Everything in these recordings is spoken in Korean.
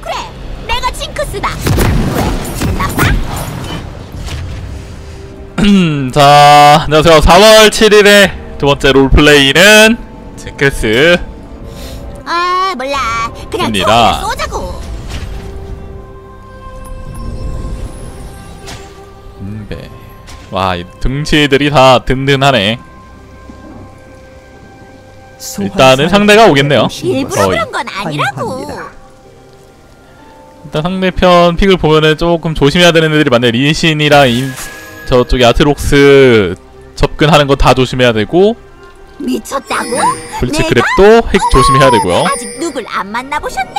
그래, 내가 징크스다. 왜? 나빠? 음, 자, 안녕하세요. 4월 7일에 두 번째 롤플레이는 징크스 아, 몰라. 그냥 입니다. 총이나 쏘자고. 인베. 와, 이 등치들이 다 든든하네. 일단은 상대가 오겠네요. 일부러. 그런 건 아니라고. 일단 상대편 픽을 보면은 조금 조심해야 되는 애들이 많네. 린신이랑 인, 저쪽에 아트록스 접근하는 거 다 조심해야 되고 미쳤다고? 내가? 그랩도 핵 조심해야 되고요. 아직 누굴 안 만나보셨네.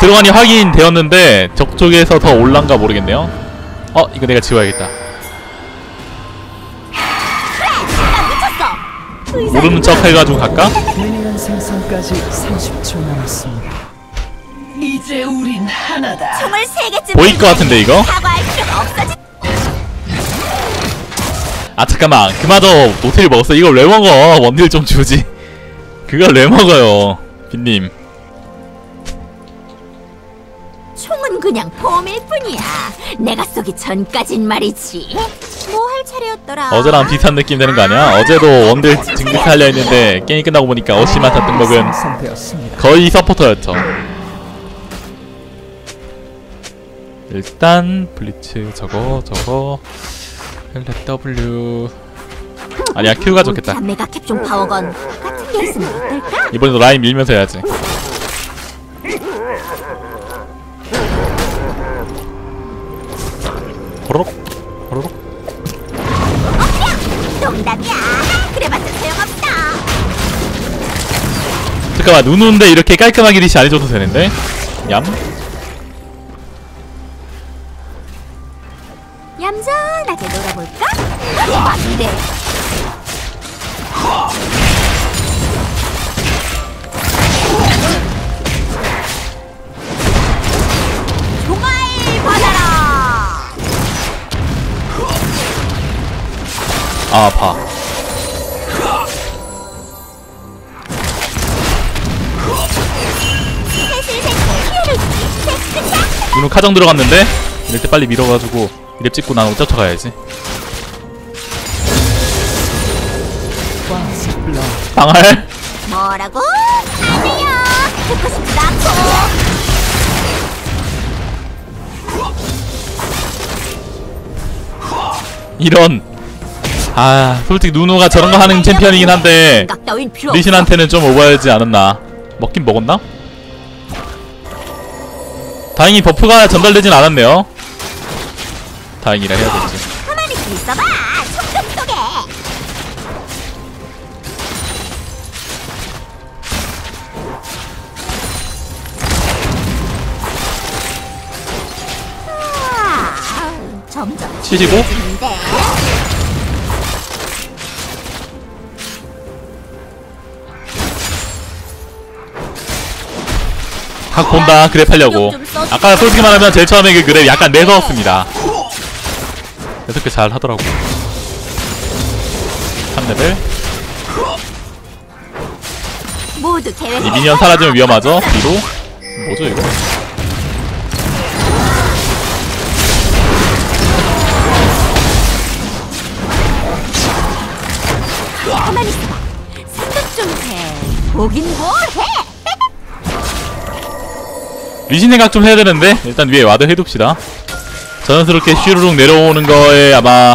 들어가니 확인되었는데 저쪽에서 더 올란가 모르겠네요. 어, 이거 내가 지워야겠다. 모르는 척 해가지고 갈까? 미니언 생성까지 30초 남았습니다. 이제 우린 하나다. 총을 세 개쯤 보일 것 같은데, 이거? 사과할 필요가 없어지. 아 잠깐만 그마저 노트를 먹었어 이걸 왜 먹어 원딜 좀 주지 그걸 왜 먹어요 빈님 총은 그냥 폼일 뿐이야. 내가 쏘기 전까진 말이지. 뭐 할 차례였더라. 어제랑 비슷한 느낌 되는 거 아니야? 어제도 원딜 징크하려 했는데 게임 끝나고 보니까 어시마타 뜬먹은 생성되었습니다. 거의 서포터였죠 일단 블리츠 저거 저거 헬렛 W 아니야 Q가 좋겠다 메가 캡종 파워건 같은 게 있으면 어떨까? 이번에도 라인 밀면서 해야지 호로록 정답이야. 그래봤자 소용없다. 잠깐만 눈 오는데 이렇게 깔끔하게 리시 안 해줘도 되는데 얌 얌전하게 놀아볼까? 와, 이 아, 아파. 눈은 카정 들어갔는데 이럴 때 빨리 밀어가지고 이랩 찍고 나는 쫓아가야지 방알 뭐라고? 아니야. 듣고 싶지도 않고. 이런 아 솔직히 누누가 저런 거 하는 챔피언이긴 한데 리신한테는 좀 오버하지 않았나? 먹긴 먹었나? 다행히 버프가 전달되진 않았네요. 다행이라 해야 되지. 점점 75? 하고 본다 그래 팔려고. 아까 솔직히 말하면 제일 처음에 그 그랩 약간 내서웠습니다. 어떻게 잘 하더라고. 3레벨. 이 미니언 사라지면 위험하죠? 뒤로 뭐죠 이거? 가만 있어봐. 생각 좀해. 보긴 뭐? 리신 생각 좀 해야 되는데 일단 위에 와드 해둡시다 자연스럽게 슈르륵 내려오는 거에 아마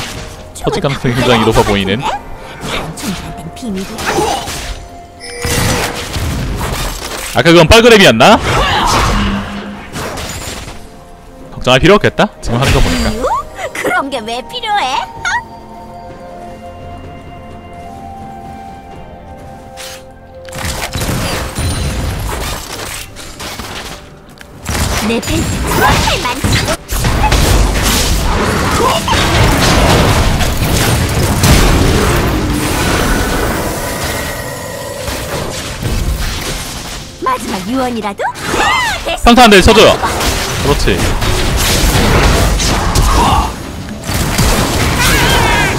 터질 가능성이 굉장히 높아 보이는. 아까 그건 빨그랩이었나? 음. 걱정할 필요 없겠다 지금 하는 거 보니까? 그런 게 왜 필요해? 내 팬츠 정말 많지. 마지막 유언이라도? 아. 평타 한대 쳐줘요 그렇지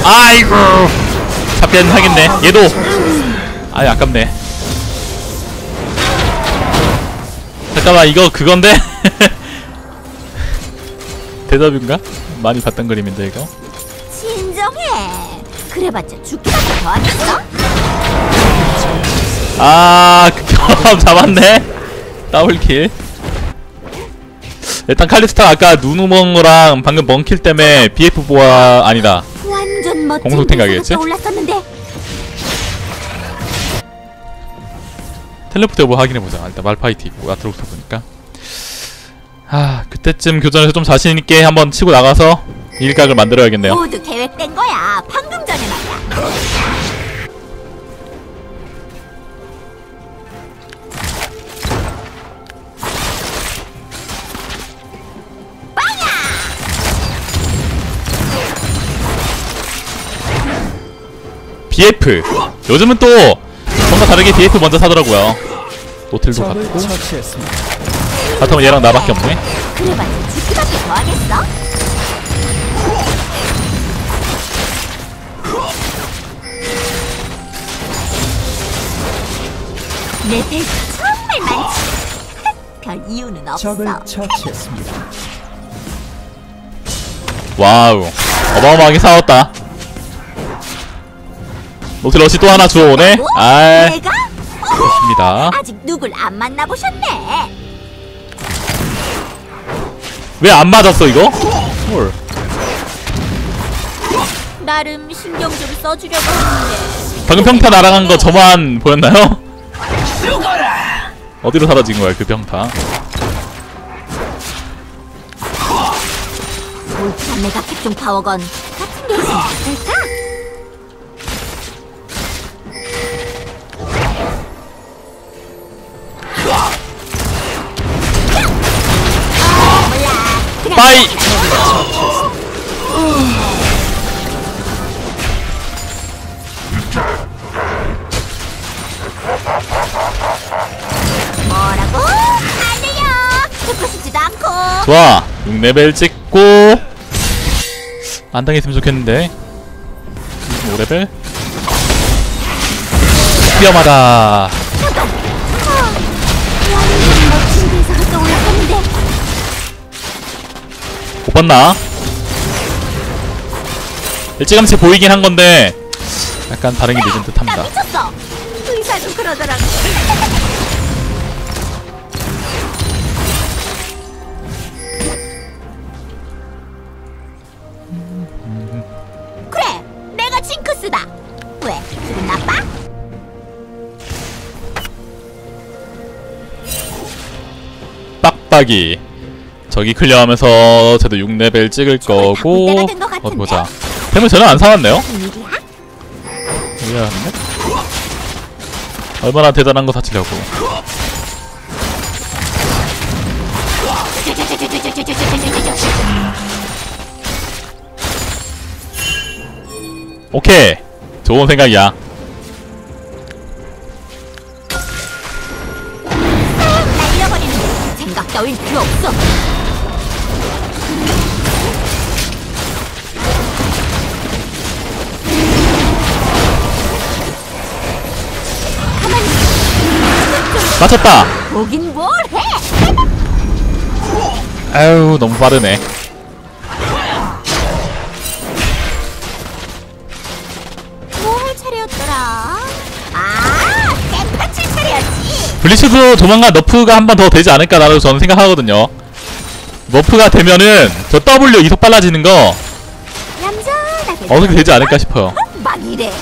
아이고 잡긴 하겠네 얘도 아이 아깝네 잠깐만 이거 그건데? 대답인가? 많이 봤던 그림인데 이거 진정해. 그래봤자 죽기밖에 더 하겠어? 아, 그 경험 잡았네. 더블킬. 일단 칼리스타 아까 누누멍어랑 방금 멍킬 때문에 BF 보아 아니다. 완전 멋진 공속 생각이겠지? 대사가 떠올랐었는데 텔레포트 여부 확인해 보자. 일단 말파이트 있고 아트록스 보니까. 아, 그때쯤 교전에서 좀 자신 있게 한번 치고 나가서 일각을 만들어야겠네요. 모두 계획된 거야. 방금 전에 말이야. BF. 요즘은 또 뭔가 다르게 BF 먼저 사더라고요. 노틸도 같고. 바텀은 얘랑 나밖에 없네. 그래봤자 죽기밖에 더 하겠어? 내 데이터 정말 많지. 별 이유는 없어. 적을 처치했습니다. 와우. 어마어마하게 싸웠다. 노틸 러시 또 하나 주워오네. 뭐? 아, 내가? 좋습니다. 아직 누굴 안 만나보셨네. 왜 안 맞았어 이거? 헐. 나름 신경 좀 써주려고 했는데. 방금 평타 날아간 거 저만 보였나요? 어디로 사라진 거야 그 평타? 메가 캡종 파워건 같은 게 있으면 어떨까? 빠이! 뭐라고? 안 돼요. 듣고 싶지도 않고. 좋아 6레벨 찍고 안 당했으면 좋겠는데 5레벨 위험하다 봤나? 일찌감치 보이긴 한 건데 약간 반응이 늦은 듯나 합니다. 그래, 내가 징크스다. 왜? 기분 나빠? 빡빡이 저기 클리어하면서 쟤도 6레벨 찍을 거고? 어디 보자 템을 전혀 안 사왔네요? 미안한데? 얼마나 대단한 거 사치려고 오케이 좋은 생각이야 맞췄다 보긴 뭘 해? 아유 너무 빠르네 뭐 할 차례였더라? 아, 땡파칠 차례였지. 블리츠도 조만간 너프가 한 번 더 되지 않을까라고 저는 생각하거든요 너프가 되면은 저 W 이속 빨라지는 거 얌전하게. 어떻게 되지 않을까 싶어요 막 이래.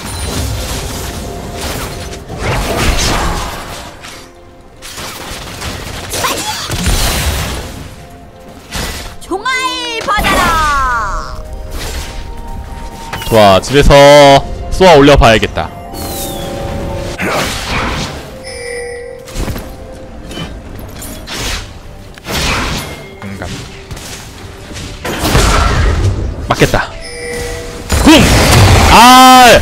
좋아 집에서 쏘아 올려봐야겠다. 공감. 맞겠다. 쿵! 아!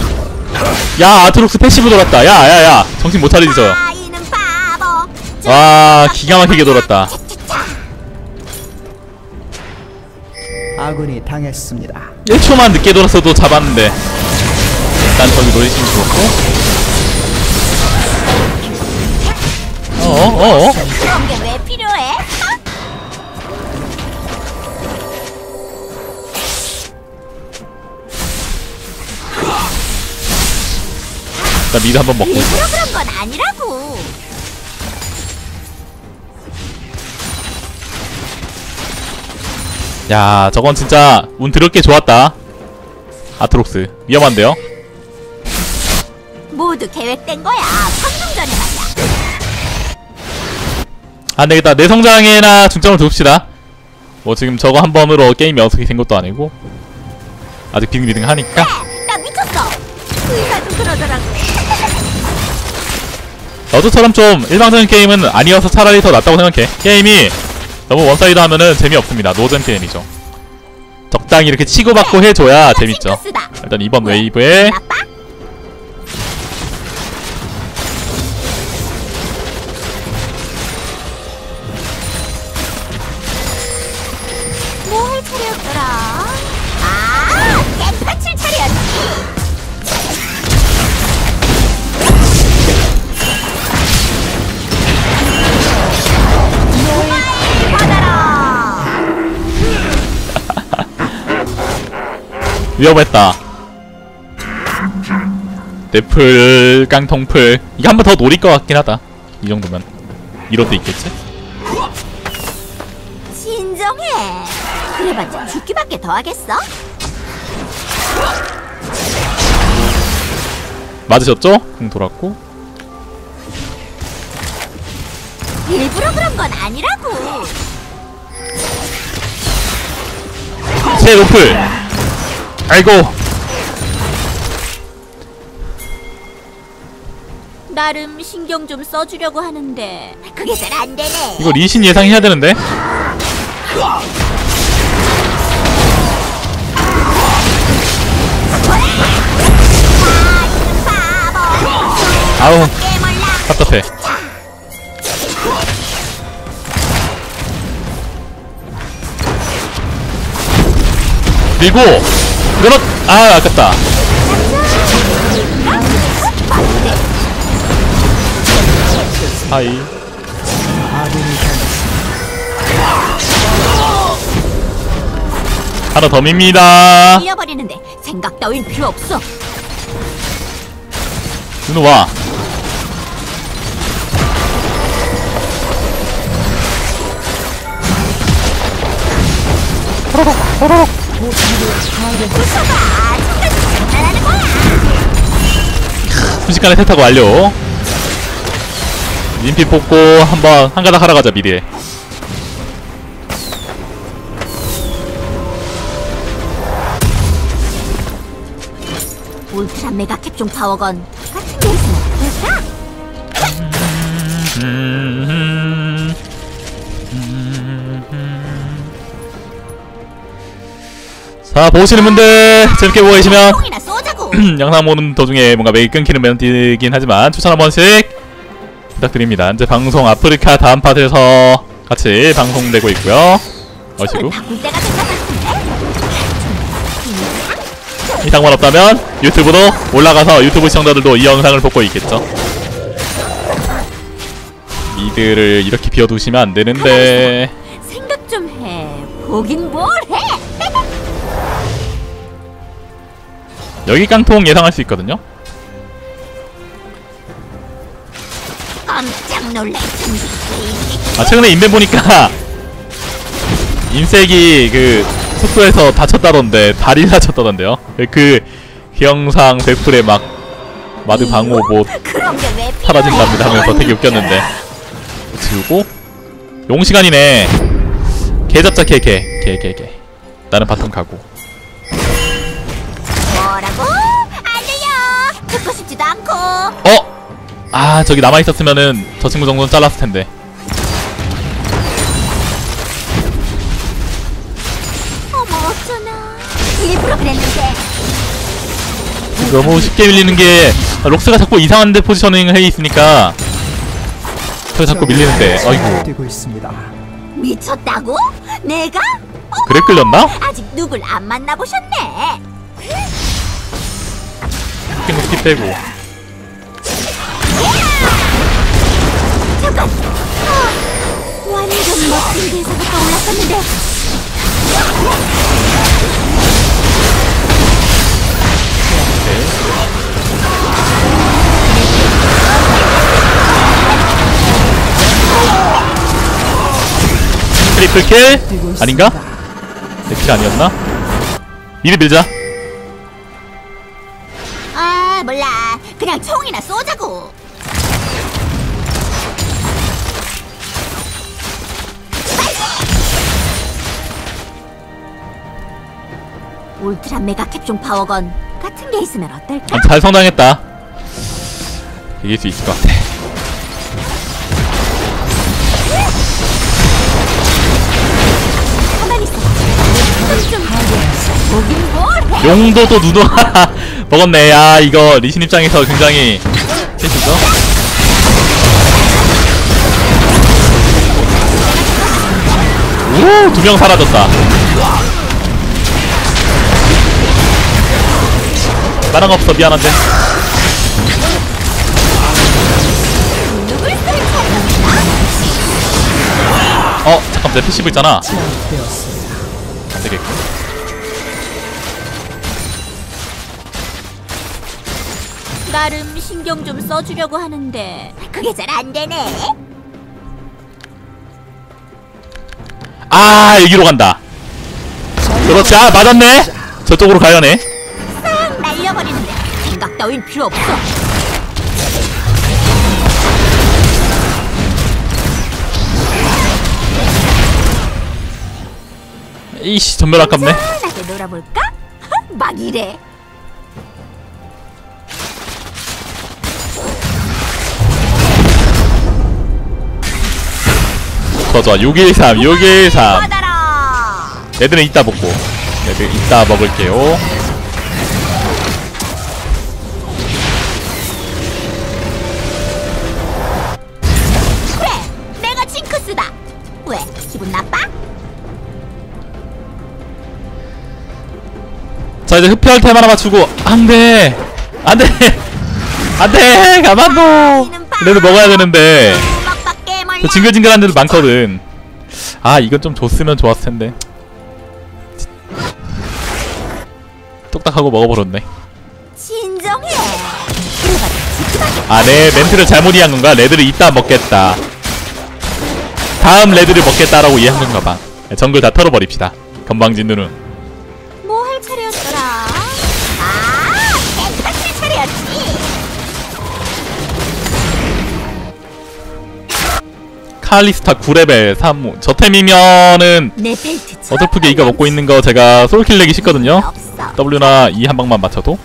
야 아트록스 패시브 돌았다. 야야야. 정신 못 차리지 저. 아이는 바보. 와 기가 막히게 돌았다 아군이 당했습니다. 1초만 늦게 돌았어도 잡았는데 일단 저기 노리심 죽었고 어어어 어 그런 게 왜 필요해? 일단 미드 한번 먹고 일부러 그런 건 아니라고. 야 저건 진짜 운 드럽게 좋았다 아트록스 위험한데요? 모두 계획된 거야. 방금 전에 말이야. 안되겠다 내 성장에나 중점을 둡시다 뭐 지금 저거 한 번으로 게임이 어떻게 된 것도 아니고 아직 비등비등 하니까 네, 나 미쳤어. 의사도 그러더라고. 너도처럼 좀 일방적인 게임은 아니어서 차라리 더 낫다고 생각해 게임이 너무 원사이드 하면은 재미없습니다 노잼 게임이죠 적당히 이렇게 치고받고 해줘야 재밌죠. 일단 이번 왜? 웨이브에 위험했다 네플 깡통플 이거 한번 더 노릴 것 같긴 하다 이 정도면 이것도 있겠지? 진정해. 그래봤자 죽기밖에 더 하겠어? 맞으셨죠? 궁 돌았고 일부러 그런 건 아니라고. 새 노플 아이고 나름 신경 좀 써주려고 하는데 그게 잘 안 되네. 이거 리신 예상해야 되는데 바보. 아우 깨물라. 답답해 밀고 그렇 아 아깝다 하이 하나 더 밉니다 잃어버리는데 생각 따윈 필요 없어. 누누 와 장난하는 거야. 순식간에 세타고 완료. 인피 뽑고 한번 한 가닥 하러 가자 미리에. 울트라 메가 캡종 파워건 같은 게있 자 보시는 분들 재밌게 보고 계시면. 영상 보는 도중에 뭔가 맥이 끊기는 멘트이긴 하지만 추천 한 번씩 부탁드립니다. 현재 방송 아프리카 다음 파트에서 같이 방송되고 있고요. 같은데. 이상만 없다면 유튜브도 올라가서 유튜브 시청자들도 이 영상을 보고 있겠죠. 미드를 이렇게 비워두시면 안 되는데 생각 좀 해. 보긴 뭘 해. 여기 깡통 예상할 수 있거든요. 깜짝 놀랄 준비. 아 최근에 인벤 보니까 인색이 그 숙소에서 다쳤다던데 다리 다쳤다던데요. 그 기영상 백플에 막 마드 방어 뭐? 사라진답니다 하면서 되게 웃겼는데 지우고 용 시간이네. 개 잡자 개개개개 개. 나는 바텀 가고. 아 저기 남아 있었으면은 저 친구 정도는 잘랐을 텐데. 어머 어쩌나. 일부러 그랬는데. 너무 쉽게 밀리는 게 록스가 자꾸 이상한 데 포지셔닝 해 있으니까 저 자꾸 밀리는데 있습니다. 미쳤다고? 내가? 어머, 그래 끌렸나? 아직 누굴 안 만나보셨네. 스킨 높이 빼고 잠깐. 아, 있었는데 트리플 킬? 아닌가? 내킬 아니었나? 미리 밀자 아 몰라 그냥 총이나 쏘자고 울트라 메가 캡종 파워건 같은 게 있으면 어떨까? 잘 성장했다. 이길 수 있을 것 같아. 용도도 누도 먹었네. 야 이거 리신 입장에서 굉장히 실수죠? 오두 명 사라졌다 나랑 없어. 미안한데? 어 잠깐 내 패시브 있잖아. 안되겠고. 나름 신경 좀 써주려고 하는데 그게 잘 안 되네. 아 여기로 간다. 그렇지. 아 맞았네. 저쪽으로 가야네 생각 따윈 필요 없어. 이씨 전멸 아깝네 편하게 놀아볼까? 막 이래. 좋아 좋아 613 613 받아라. 애들은 이따 먹고 애들 이따 먹을게요 자 이제 흡혈 템 하나 맞추고. 안돼. 안돼. 안돼. 가만둬. 그래도 먹어야 되는데. 징글징글한 데도 많거든. 아 이건 좀 줬으면 좋았을 텐데. 똑딱하고 먹어버렸네. 진정해. 그래가 지키다니. 아내 멘트를 잘못 이해한 건가? 레드를 이따 먹겠다. 다음 레드를 먹겠다라고 이해한 건가 봐. 정글 다 털어버립시다. 건방진 눈은 칼리스타 9레벨 3호 저 템이면은 내 벨트. 어설프게 이거 먹고 있는 거 제가 솔킬 내기 쉽거든요. W나 E 한 방만 맞춰도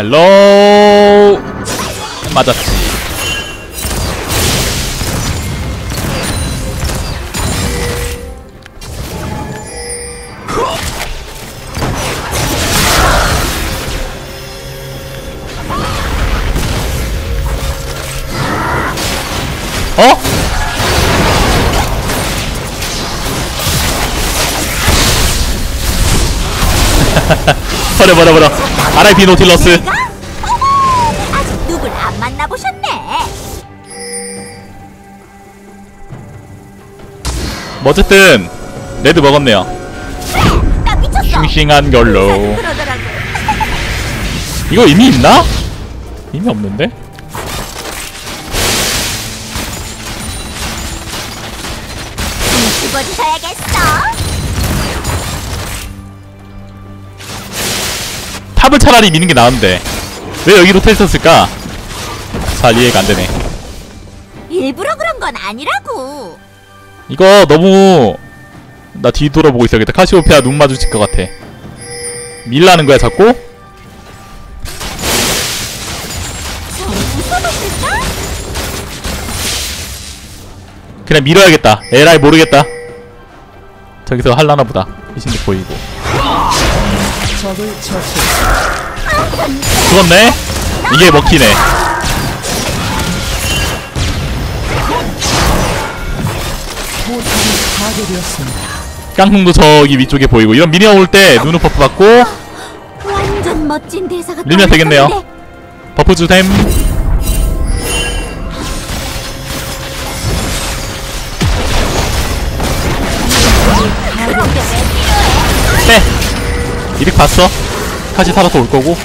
헬로! 맞았지. 어? 버려 버려 버려 RIP 노틸러스 내가? 어머, 아직 누굴 안 만나보셨네. 뭐 어쨌든 레드 먹었네요 나 미쳤어. 싱싱한 걸로 그러더라고. 이거 이미 있나? 이미 없는데? 탑을 차라리 미는 게 나은데. 왜 여기로 텔 썼을까? 잘 이해가 안 되네. 일부러 그런 건 아니라고. 이거 너무 나 뒤돌아보고 있어야겠다. 카시오페아 눈 마주칠 것 같아. 밀라는 거야 자꾸? 그냥 밀어야겠다. 에라이 모르겠다. 저기서 할라나 보다. 이신도 보이고 죽었네? 이게 먹히네. 깡통도 저기 위쪽에 보이고. 이런 미니어 올때 누누 버프 받고 완전 멋진 대사가 밀면 되겠네요. 버프 주셈 이릭 봤어 다시 살아서 올 거고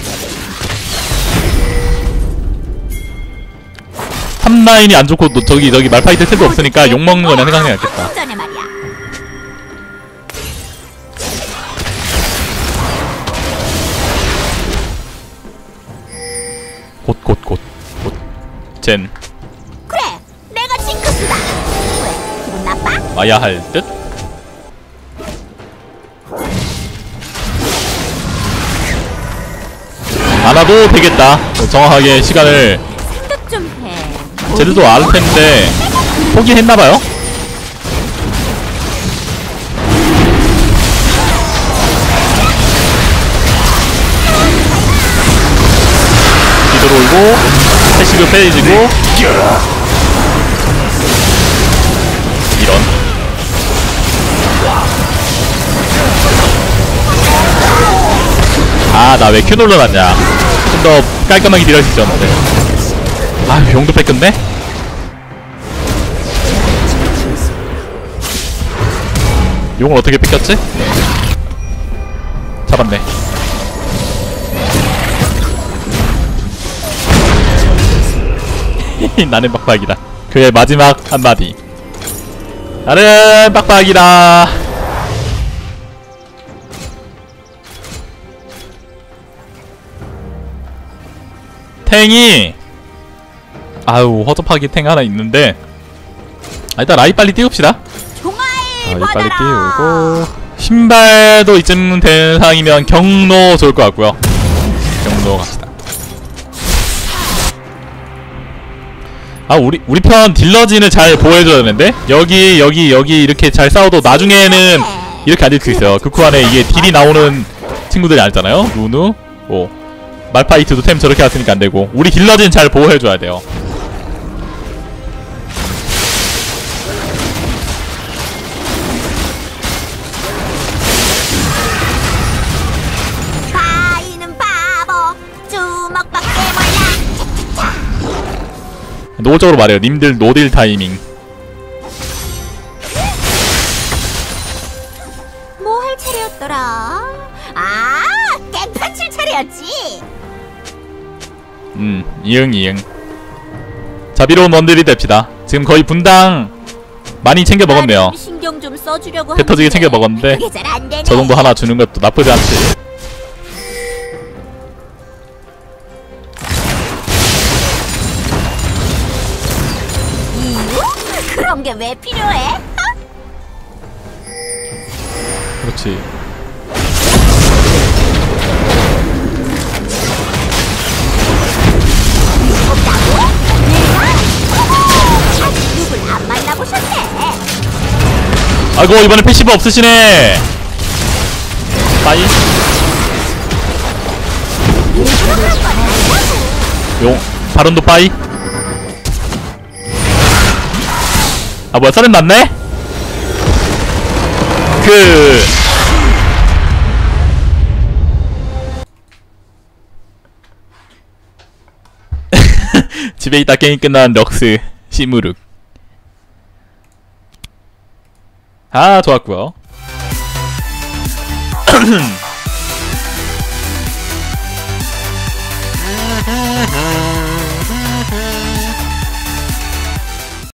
3라인이 안 좋고 너 저기 저기 말파이트 템도 없으니까 욕 먹는 거냐 생각해야겠다 전에 말이야. 곧곧곧 곧 젠 그래, 내가 징크스다. 왜? 기분 나빠? 와야 할 듯? 안 와도 되겠다 정확하게 시간을 생각 좀 해. 쟤들도 알 텐데 포기했나봐요? 뒤돌아오고 패시브 빼지고 이런 아나 왜 큐 눌러놨냐 좀 더 깔끔하게 수 있었는데 아 용도 뺏겼네? 용을 어떻게 뺏겼지? 잡았네. 나는 빡빡이다. 그의 마지막 한마디. 나는 빡빡이다 탱이 아유 허접하게 탱 하나 있는데. 아, 일단 라이 빨리 띄웁시다. 종아일 라이. 빨리 띄우고. 신발도 이쯤 되는 상황이면 경로 좋을 것 같고요. 경로 갑시다. 아 우리 우리 편 딜러진을 잘 보호해줘야 되는데? 여기 여기 여기 이렇게 잘 싸워도 나중에는 이렇게 안 될 수 있어요. 극후 안에 이게 딜이 나오는 친구들이 아니잖아요. 루누 뭐 말파이트도 템 저렇게 왔으니까 안 되고 우리 딜러진 잘 보호해줘야 돼요. 노골적으로 말해요 님들 노딜 타이밍 뭐 할 차례였더라? 아, 깽판 칠 차례였지. 음, 이응 이응. 자비로운 원딜이 됩시다. 지금 거의 분당 많이 챙겨 먹었네요. 나름 신경 좀 써주려고 배 터지게 하는데 챙겨 먹었는데. 저 정도 하나 주는 것도 나쁘지 않지. 그런 게 왜 필요해? 그렇지. 아이고 이번에 패시브 없으시네. 빠이. 용 바론도 빠이. 아 뭐야 썰은 났네? 그 집에 있다 게임 끝난 럭스 시무룩 아 좋았고요